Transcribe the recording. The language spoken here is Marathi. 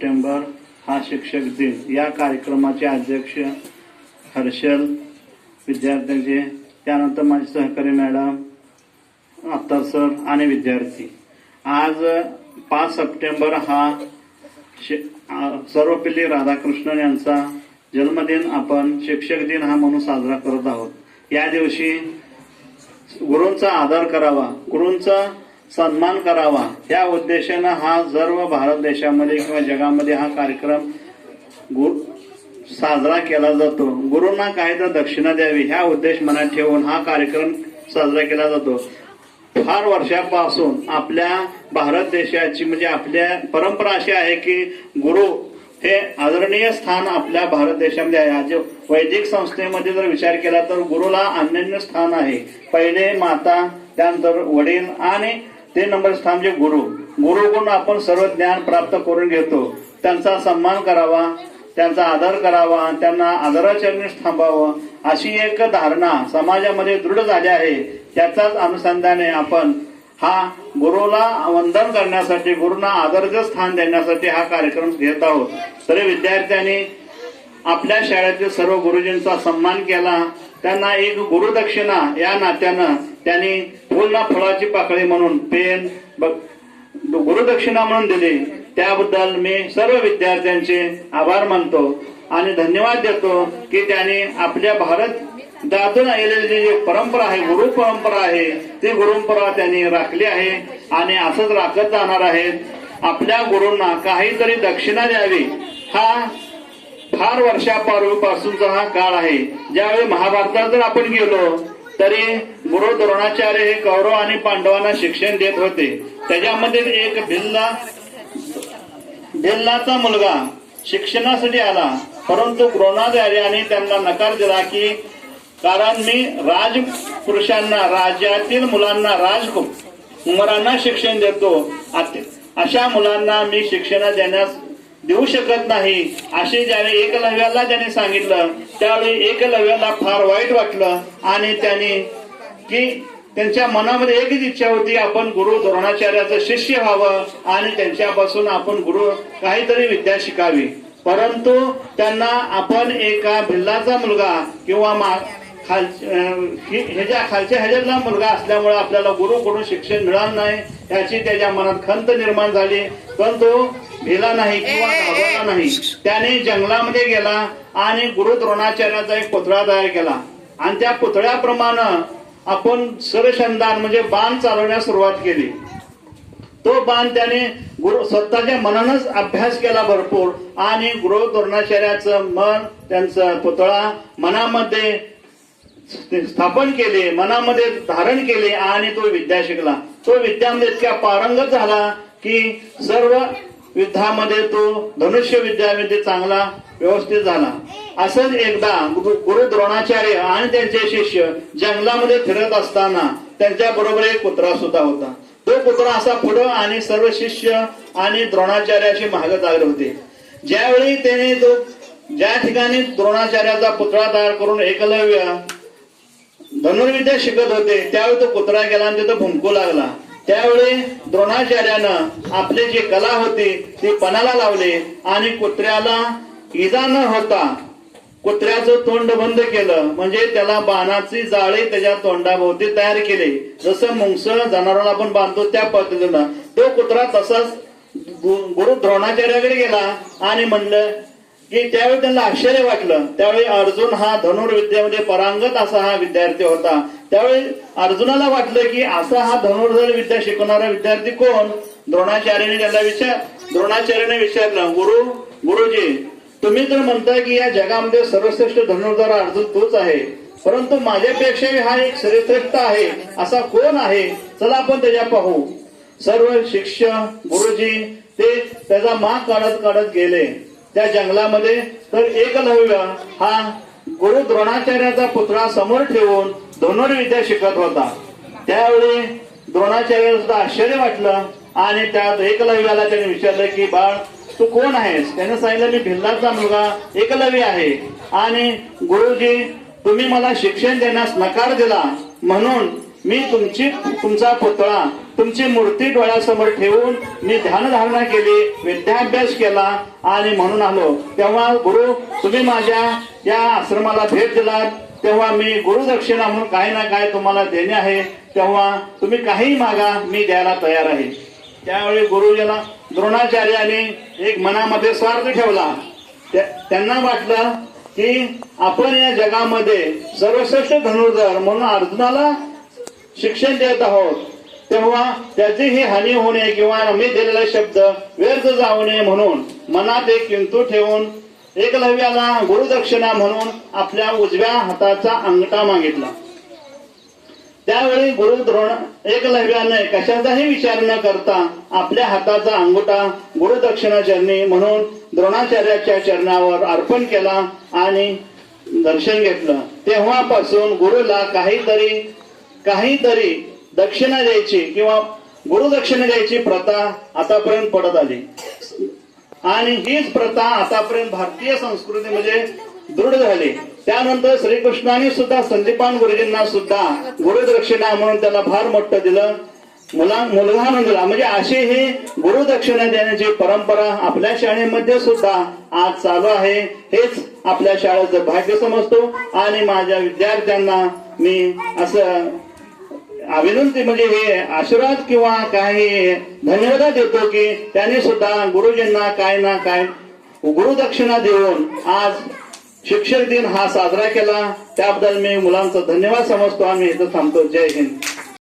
सप्टेंबर हा शिक्षक दिन. या कार्यक्रमाचे अध्यक्ष हर्षल विद्यार्थ्यांचे त्यानंतर माझे सहकारी मॅडम अत्तर सर आणि विद्यार्थी. आज पाच सप्टेंबर हा सर्वपल्ली राधाकृष्णन यांचा जन्मदिन. आपण शिक्षक दिन हा म्हणून साजरा करत आहोत. या दिवशी गुरूंचा आदर करावा. गुरूंचा सन्मान करावा. या उद्देशानं हा सर्व भारत देशामध्ये किंवा जगामध्ये हा कार्यक्रम गु साजरा केला जातो. गुरुंना काही तर दक्षिणा द्यावी. ह्या उद्देश मनात ठेवून हा कार्यक्रम साजरा केला जातो. फार वर्षापासून आपल्या भारत देशाची म्हणजे आपल्या परंपरा अशी आहे की गुरु हे आदरणीय स्थान आपल्या भारत देशामध्ये आहे. आज वैदिक संस्थेमध्ये जर विचार केला तर गुरुला अनन्य स्थान आहे. पहिले माता त्यानंतर वडील आणि ते नंबर स्थान म्हणजे गुरु. गुरुकडून आपण सर्व ज्ञान प्राप्त करून घेतो. त्यांचा सन्मान करावा त्यांचा आदर करावा त्यांना आदराचरणीस थांबावं. अशी एक धारणा समाजामध्ये दृढ झाली आहे. त्याचाच अनुसंधाने आपण हा गुरुला वंदन करण्यासाठी गुरुना आदरचं स्थान देण्यासाठी हा कार्यक्रम घेत आहोत. तरी विद्यार्थ्यांनी आपल्या शाळेतील सर्व गुरुजींचा सन्मान केला. त्यांना एक गुरुदक्षिणा या नात्यानं त्यांनी गुरुंना फळाची पाकळी म्हणून पेन गुरुदक्षिणा म्हणून दिली. त्याबद्दल मी सर्व विद्यार्थ्यांचे आभार मानतो आणि धन्यवाद देतो की त्यांनी आपल्या भारत दातून आलेली जी परंपरा आहे गुरु परंपरा आहे ती गुरुपरंपरा त्यांनी राखली आहे आणि असंच राखत जाणार आहेत. आपल्या गुरूंना काहीतरी दक्षिणा द्यावी. हा फार वर्षापूर्वीपासूनचा हा काळ आहे. ज्यावेळी महाभारतात जर आपण गेलो तरी गुरु द्रोणाचार्य हे कौरव आणि पांडवांना शिक्षण देत होते. त्याच्यामध्ये एक भिल्ला भिल्लाचा मुलगा शिक्षणासाठी आला. परंतु द्रोणाचार्याने त्यांना नकार दिला की कारण मी राजपुरुषांना राज्यातील मुलांना राजकुमारांना शिक्षण देतो. अशा मुलांना मी शिक्षण देण्यास देऊ शकत नाही. असे ज्याने एकलव्याला त्याने सांगितलं त्यावेळी एकलव्याला फार वाईट वाटलं आणि त्याने की त्यांच्या मनामध्ये एकच इच्छा होती आपण गुरु द्रोणाचार्याचं शिष्य व्हावं आणि त्यांच्यापासून आपण गुरु काहीतरी विद्या शिकावी. परंतु त्यांना आपण एका भिल्लाचा मुलगा किंवा मा खाल ह्याच्या खालच्या ह्याच्यातला मुलगा असल्यामुळे आपल्याला गुरुकडून शिक्षण मिळालं नाही याची त्याच्या मनात खंत निर्माण झाली. पण तो भिला नाही किंवा घाबरला नाही. त्याने जंगलामध्ये गेला आणि गुरु द्रोणाचार्याचा एक पुतळा तयार केला. आणि त्या पुतळ्याप्रमाणे आपण सरशंदान म्हणजे बाण चालवण्यास सुरुवात केली. तो बाण त्याने गुरु स्वतःच्या मनानच अभ्यास केला भरपूर आणि गुरु द्रोणाचार्याचं मन त्यांचं पुतळा मनामध्ये स्थापन केले मनामध्ये धारण केले आणि तो विद्या शिकला. तो विद्यामध्ये इतक्या पारंगत झाला की सर्व युद्धामध्ये तो धनुष्य विद्यामध्ये चांगला व्यवस्थित झाला. असंच एकदा गुरु द्रोणाचार्य आणि त्यांचे शिष्य जंगलामध्ये फिरत असताना त्यांच्या बरोबर एक कुत्रा सुद्धा होता. तो कुत्रा असा पुढं आणि सर्व शिष्य आणि द्रोणाचार्याची मागे लागले होते. ज्यावेळी त्याने तो ज्या ठिकाणी द्रोणाचार्याचा पुतळा तयार करून एकलव्य धनुर्विद्या शिकत होते. त्यावेळी तो कुत्रा गेला आणि तिथं भुंकू लागला. त्यावेळी द्रोणाचार्यानं आपले जे कला होती ती पणाला लावली आणि कुत्र्याला इजा न होता कुत्र्याचं तोंड बंद केलं. म्हणजे त्याला बाणाची जाळी त्याच्या तोंडाभोवती तयार केले. जसं मुंगस जनावरांना आपण बांधतो त्या पद्धतीनं. तो कुत्रा तसाच गुरु द्रोणाचार्याकडे गेला आणि म्हणलं की त्यावेळी त्यांना आश्चर्य वाटलं त्यावेळी अर्जुन हा धनुर्विद्यामध्ये परांगत असा हा विद्यार्थी होता. त्यावेळी अर्जुनाला वाटलं की असा हा धनुर्धर विद्या शिकवणारा विद्यार्थी कोण? द्रोणाचार्याने त्याला विचार द्रोणाचार्याने विचारलं गुरु गुरुजी तुम्ही तर म्हणता की या जगामध्ये सर्वश्रेष्ठ धनुर्धर अर्जुन तोच आहे. परंतु माझ्यापेक्षा हा एक श्रेष्ठ आहे असा कोण आहे? चला आपण त्याच्या पाहू. सर्व शिक्षक गुरुजी ते त्याचा मा काढत काढत गेले. त्या जंगलामध्ये. तर एकलव्य हा गुरु द्रोणाचार्याचा पुतळा समोर ठेवून धनुर्विद्या शिकत होता. त्यावेळी द्रोणाचार्याला सुद्धा आश्चर्य वाटलं आणि त्यात एकलव्याला त्याने विचारलं की बाळ तू कोण आहेस? त्याने सांगितलं मी भिल्लाचा मुलगा एकलव्य आहे. आणि गुरुजी तुम्ही मला शिक्षण देण्यास नकार दिला. म्हणून मी तुमची तुमचा पुतळा तुमची मूर्ती डोळ्यासमोर ठेवून मी ध्यानधारणा केली विद्याभ्यास केला आणि म्हणून आलो. तेव्हा गुरु तुम्ही माझ्या या आश्रमाला भेट दिलात. तेव्हा मी गुरुदक्षिणा म्हणून काही ना काय तुम्हाला देणे आहे. तेव्हा तुम्ही काही मागा मी द्यायला तयार आहे. त्यावेळी गुरुजीला द्रोणाचार्याने एक मनामध्ये स्वार्थ ठेवला. त्या- त्यांना वाटलं की आपण या जगामध्ये सर्वश्रेष्ठ धनुर्धर म्हणून अर्जुनाला शिक्षण देत आहोत. तेव्हा त्याची ही हानी होणे किंवा मी दिलेला शब्द व्यर्थ जाऊ नये म्हणून मनात एक किंतू ठेवून एकलव्याला गुरुदक्षिणा म्हणून आपल्या उजव्या हाताचा अंगठा मागितला. त्यावेळी गुरु द्रोण एकलव्याने कशाचाही विचार न करता आपल्या हाताचा अंगठा गुरुदक्षिणा चरणी म्हणून द्रोणाचार्याच्या चरणावर अर्पण केला आणि दर्शन घेतलं. तेव्हापासून गुरुला काहीतरी काहीतरी दक्षिणा द्यायची किंवा गुरुदक्षिणा द्यायची प्रथा आतापर्यंत पडत आली. आणि हीच प्रथा आतापर्यंत भारतीय संस्कृतीमध्ये म्हणजे दृढ झाली. त्यानंतर श्रीकृष्णाने सुद्धा संदीपान गुरुजींना सुद्धा गुरुदक्षिणा म्हणून त्याला फार मोठं दिलं. मुला मुलगा म्हणून दिला म्हणजे अशी ही गुरुदक्षिणा देण्याची परंपरा आपल्या शाळेमध्ये सुद्धा आज चालू आहे. हेच आपल्या शाळेचं भाग्य समजतो. आणि माझ्या विद्यार्थ्यांना मी असं अभिनंती म्हणजे हे आशीर्वाद किंवा काही धन्यवाद देतो की त्यांनी सुद्धा गुरुजींना काय ना काय गुरुदक्षिणा देऊन आज शिक्षक दिन हा साजरा केला. त्याबद्दल मी मुलांचा धन्यवाद समजतो. आम्ही इथं थांबतो. जय हिंद.